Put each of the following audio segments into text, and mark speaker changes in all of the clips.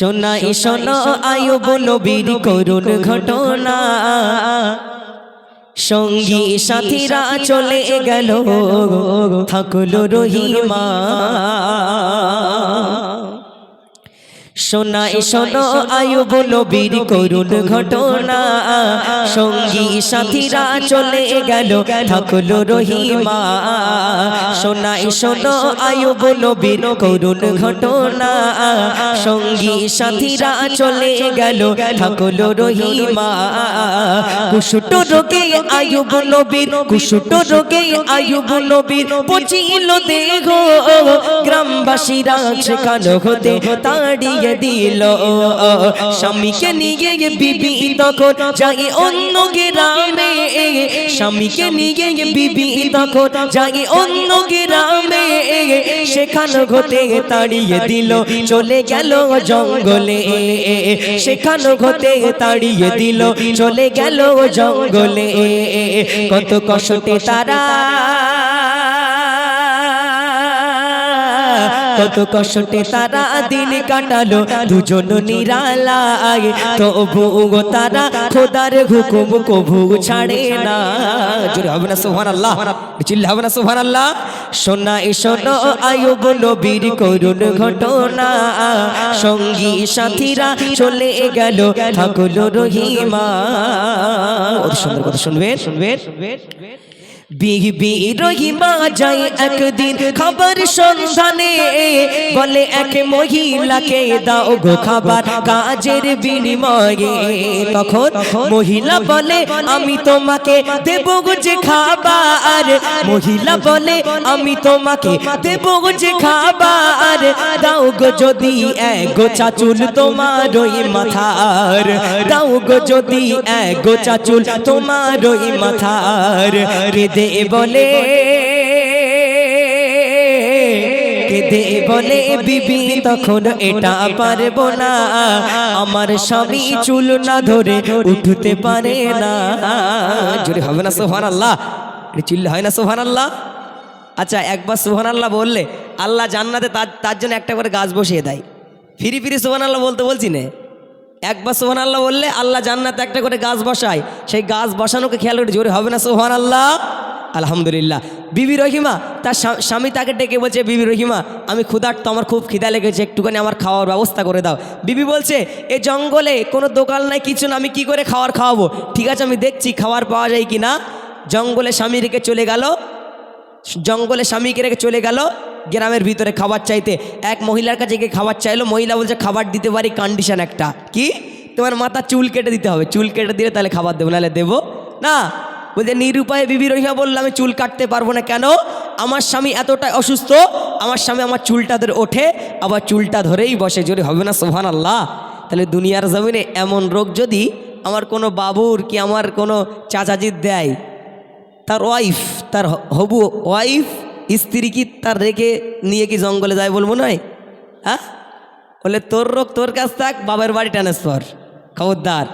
Speaker 1: শোনাই শোনো আয়ুব নবীর করুণ ঘটনা। সঙ্গী সাথীরা চলে গেল। থাকল রহিমা। শোনাই শোনো আয়ুব নবীর করুণ ঘটনা। সঙ্গী সাথীরা চলে গেল থাকল রহিমা। শোনাই শোনো আয়ুব নবীর করুণ ঘটনা। সঙ্গী সাথীরা চলে গেল থাকল রহিমা। কুশুট রোগে আয়ুব নবীর কুশুট রোগে আয়ুব নবীর পচিল দেহ। গ্রামবাসীরা সেখানে হতে তাড়িয়ে দিল। স্বামীকে নিয়ে বিবি তখন যাই অন্য গ্রামে। স্বামীকে নিয়ে বিবি তখন যাই অন্য গ্রামে। সেখান হতে তাড়িয়ে দিল, চলে গেল জঙ্গলে। সেখান হতে তাড়িয়ে দিল, চলে গেল জঙ্গলে। কত কষ্টে তারা কত কষ্টে তারা দিন কাটালো, দুজন নিরালায় তবু তারা খোদার হুকুম কবু ছাড়ে না। জোরে হবে না সোহান আল্লাহ চিল্লা হবে না সোহান আল্লাহ সোনা শোনো, আয়ুব নবীর করুণ ঘটনা। সঙ্গী সাথীরা চলে গেল থাকল রহিমা। ওর সুন্দর কথা শুনবেন শুনবেন। বিবি রহিমা যায় একদিন খবর সন্ধানে বলে এক মহিলাকে দাও গো খাবার কাজের বিনিময়ে। তখন মহিলা বলে, আমি তোমাকে দেব যে খাবার। মহিলা বলে, আমি তোমাকে দেব যে খাবার। দাও গো যদি এগো চাচুল তোমার ওই মাথার। দাও গো যদি এগো চাচুল তোমার ওই মাথার। বলে। কেদে বলে, বিবি, তখন এটা পারব না। আমার স্বামী চুল না ধরে উঠতে পারে না। জোরে হবে না সোহান আল্লাহ চিল্লা হয় না সোহান আল্লাহ আচ্ছা একবার সোহান আল্লাহ বললে, আল্লাহ জান্নাতে তার তার জন্য একটা করে গাছ বসিয়ে দেয়। ফিরি ফিরি সোহান আল্লাহ বলতে বলছি না। একবার সোহান আল্লাহ বললে, আল্লাহ জান্নাতে একটা করে গাছ বসায়। সেই গাছ বসানোকে খেয়াল করে জোরে হবে না সোহান আল্লাহ আলহামদুলিল্লাহ। বিবি রহিমা, তার স্বামী তাকে ডেকে বলছে, বিবি রহিমা, আমি ক্ষুধার্ত, আমার খুব খিদা লেগেছে, একটুখানি আমার খাওয়ার ব্যবস্থা করে দাও। বিবি বলছে, এ জঙ্গলে কোনো দোকান নাই, কিছু না, আমি কি করে খাওয়ার খাওয়াবো? ঠিক আছে, আমি দেখছি খাবার পাওয়া যায় কি না। জঙ্গলে স্বামী রেখে চলে গেল। জঙ্গলে স্বামীকে রেখে চলে গেল গ্রামের ভিতরে খাবার চাইতে। এক মহিলার কাছে গিয়ে খাবার চাইলো। মহিলা বলছে, খাবার দিতে পারি কন্ডিশন একটা। কি? তোমার মাথা চুল কেটে দিতে হবে। চুল কেটে দিলে তাহলে খাবার দেবো, নাহলে দেবো না। বলছে, নিরুপায় বিবি রহিমা বলল, আমি চুল কাটতে পারব না কেন? আমার স্বামী এতটাই অসুস্থ, আমার স্বামী আমার চুলটা ধরে ওঠে, আবার চুলটা ধরেই বসে। যদি হবে না সোহান আল্লাহ তাহলে দুনিয়ার জমিনে এমন রোগ যদি আমার কোনো বাবুর কি আমার কোনো চাচাজির দেয়, তার ওয়াইফ তার হবু ওয়াইফ স্ত্রী কি তার রেখে নিয়ে কি জঙ্গলে যায় বলব নয়? হ্যাঁ? বলে, তোর রোগ তোর কাছ থাক, বাবার বাড়ি ট্রান্সফার খবরদার।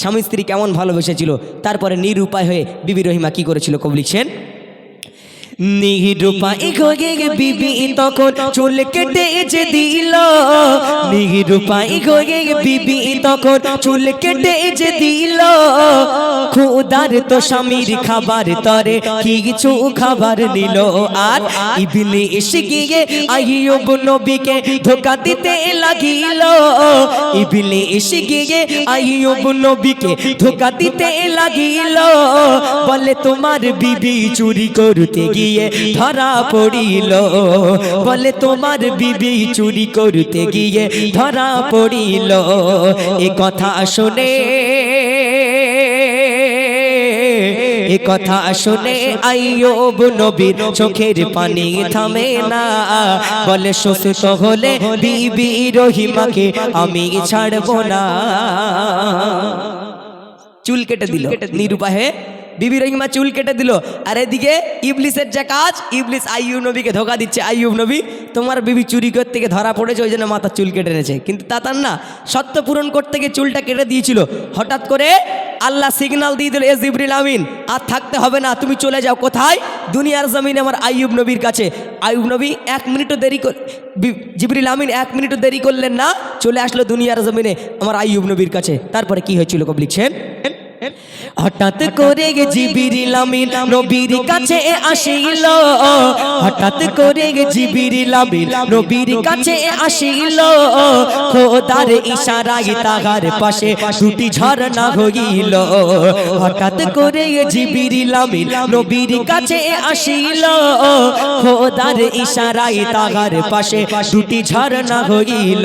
Speaker 1: স্বামী স্ত্রী কেমন ভালোবেসেছিল? তারপরে নিরুপায় হয়ে বিবি রহিমা কী করেছিল? কবি লিখছেন নিরুপায় হয়ে বিবি তখন চুল কেটে যে দিল। নিরুপায় হয়ে বিবি তখন চুল কেটে যে দিল। খুদার তো স্বামীর খাবার তরে, কিছু খাবার নিল। আর ইবনে এসে গিয়ে আইয়ুব নবীকে ধোকা দিতে লাগিল। ইবনে এসে গিয়ে আইয়ুব নবীকে ধোকা দিতে লাগিল। বলে, তোমার বিবি চুরি করতে গিয়ে ধরা পড়িল। বলে তোমার বিবি চুরি করতে গিয়ে ধরা পড়িল। এ কথা শুনে এ কথা শুনে আইয়ুব নবীর চোখের পানি থামে না। বলে সুস্থ হলে বিবি রহিমাকে আমি ছাড়বো না। চুল কেটে দিল কেটে নিরুপাহে বিবি রহিমা চুল কেটে দিল। আর এদিকে ইবলিসের যে কাজ, ইবলিস আইয়ুব নবীকে ধোকা দিচ্ছে। আইয়ুব নবী, তোমার বিবি চুরি করতে গিয়ে ধরা পড়েছে, ওই জন্য মাথার চুল কেটে এনেছে। কিন্তু তা তার না, সত্য পূরণ করতে গিয়ে চুলটা কেটে দিয়েছিল। হঠাৎ করে আল্লাহ সিগন্যাল দিয়ে দিল, এ জিবরিল আমিন, আর থাকতে হবে না, তুমি চলে যাও কোথায়? দুনিয়ার জমিনে আমার আইয়ুব নবীর কাছে। আইয়ুব নবী, এক মিনিটও দেরি জিবরিল আমিন, এক মিনিটও দেরি করলেন না, চলে আসলো দুনিয়ার জমিনে আমার আইয়ুব নবীর কাছে। তারপরে কি হয়েছিল কব লিখছেন? হঠাৎ করে জিবিরিল আমিন নবীর কাছে আসিল। হঠাৎ করে জিবিরিল আমিন নবীর কাছে আসিল। খোদার ইশারায় তাহার পাশে দুটি ঝর্ণা হইল। হঠাৎ করে জিবিরিল আমিন নবীর কাছে আসিল। খোদার ইশারায় তাহার পাশে দুটি ঝর্ণা হইল।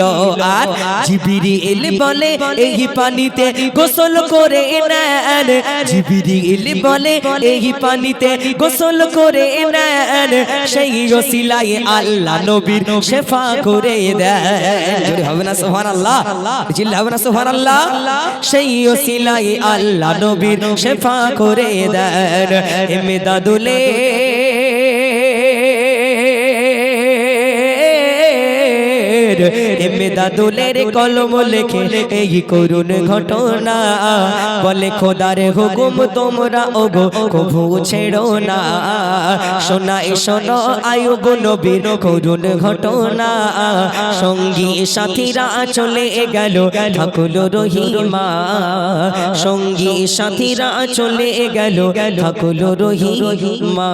Speaker 1: আর জিবিরিল বলে, এই পানিতে গোসল করে নেন। জিবিরিল বলে এই পানিতে গোসল করে নেন। সেই আল্লাহ নবীর শেফা করে দেন। হবে না সুবহানাল্লাহ। জিল্লা হবে না সুবহানাল্লাহ। সেই ওসিলাই আল্লাহ নবীর শেফা করে দেন। এমেদাদুলে এমেদাদুলের কলম লেখে এই করুণ ঘটনা। বলে খোদার হুকুম তোমরা, ওগো কভু ছেড়ো না। শোনা, শোনো, আয়ুব নবীর করুণ ঘটনা। সঙ্গী সাথীরা চলে গেল, ঠাকুর রহিমা। সঙ্গী সাথীরা চলে গেল, ঠাকুর রহিমা।